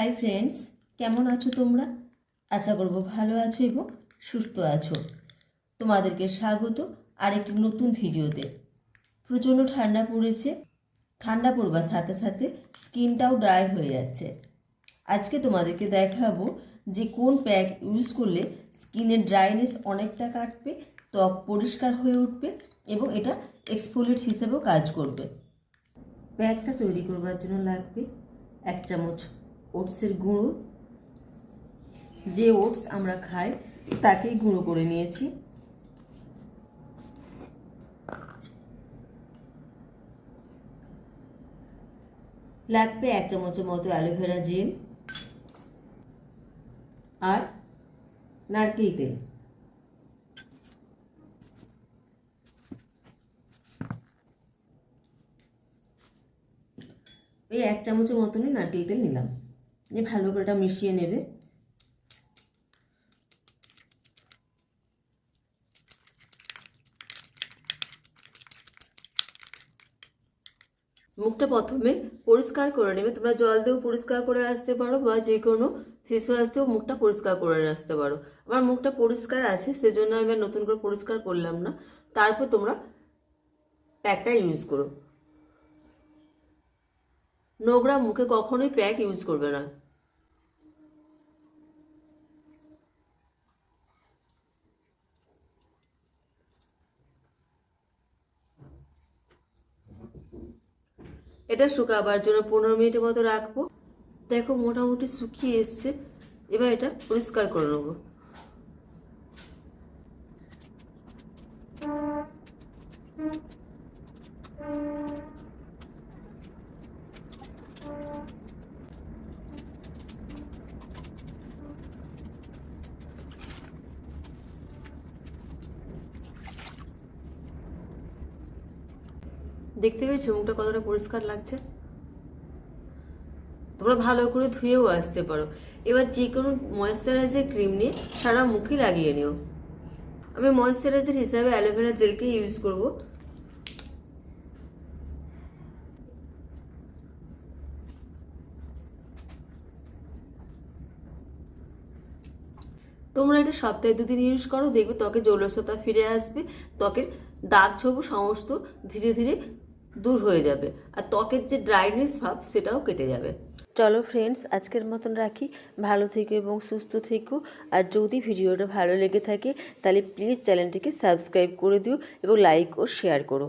Hi friends কেমন আছো তোমরা? আশা করব ভালো আছো এবং সুস্থ আছো। তোমাদেরকে স্বাগত আরেকটি নতুন ভিডিওতে। প্রচণ্ড ঠান্ডা পড়েছে। ঠান্ডা পড়বার সাথে সাথে স্কিনটাও ড্রাই হয়ে যাচ্ছে। আজকে তোমাদেরকে দেখাবো যে কোন প্যাক ইউজ করলে স্কিনের ড্রাইনেস অনেকটা কাটবে, ত্বক পরিষ্কার হয়ে উঠবে এবং এটা এক্সফোলিয়েট হিসেবেও কাজ করবে। প্যাকটা তৈরি করবার জন্য লাগবে এক চামচ ওটসের গুঁড়ো। যে ওটস আমরা খাই, তাকেই গুঁড়ো করে নিয়েছি। লাগবে এক চামচের মতো অ্যালোভেরা জেল আর নারকেল তেল। এই এক চামচের মতনই নারকেল তেল নিলাম। নিয়ে ভালো করে এটা মিশিয়ে নেবে। মুখটা প্রথমে পরিষ্কার করে নেবে। তোমরা জল দিয়েও পরিষ্কার করে আসতে পারো বা যে কোনো ফেস ওয়াশ দিয়েও মুখটা পরিষ্কার করে আসতে পারো। আমার মুখটা পরিষ্কার আছে, সেজন্য আমি নতুন করে পরিষ্কার করলাম না। তারপর তোমরা প্যাকটা ইউজ করো। নোংরা মুখে কখনোই প্যাক ইউজ করবে না। এটা শুকাবার জন্য পনেরো মিনিটের মতো রাখব। দেখো মোটামুটি শুকিয়ে এসছে। এবার এটা পরিষ্কার করে নেব। দেখতে পেয়েছ? মুখটা কতটা পরিষ্কার লাগছে? তোমরা ভালো করে ধুয়েও আসতে পারো। এবার যে কোনো ময়েশ্চারাইজার ক্রিম নিয়ে সারা মুখে লাগিয়ে নিও। আমি ময়েশ্চারাইজার হিসাবে অ্যালোভেরা জেলকে ইউজ করব। তোমরা এটা সপ্তাহে দুদিন ইউজ করো, দেখবে ত্বকে জলসতা ফিরে আসবে। ত্বকের দাগ ছবু সমস্ত ধীরে ধীরে দূর হয়ে যাবে। আর ত্বকের যে ড্রাইনেস ভাব, সেটাও কেটে যাবে। চলো ফ্রেন্ডস আজকের মতন রাখি। ভালো থেকো এবং সুস্থ থেকো। আর যদি ভিডিওটা ভালো লেগে থাকে, তাহলে প্লিজ চ্যানেলটিকে সাবস্ক্রাইব করে দিও এবং লাইক ও শেয়ার করো।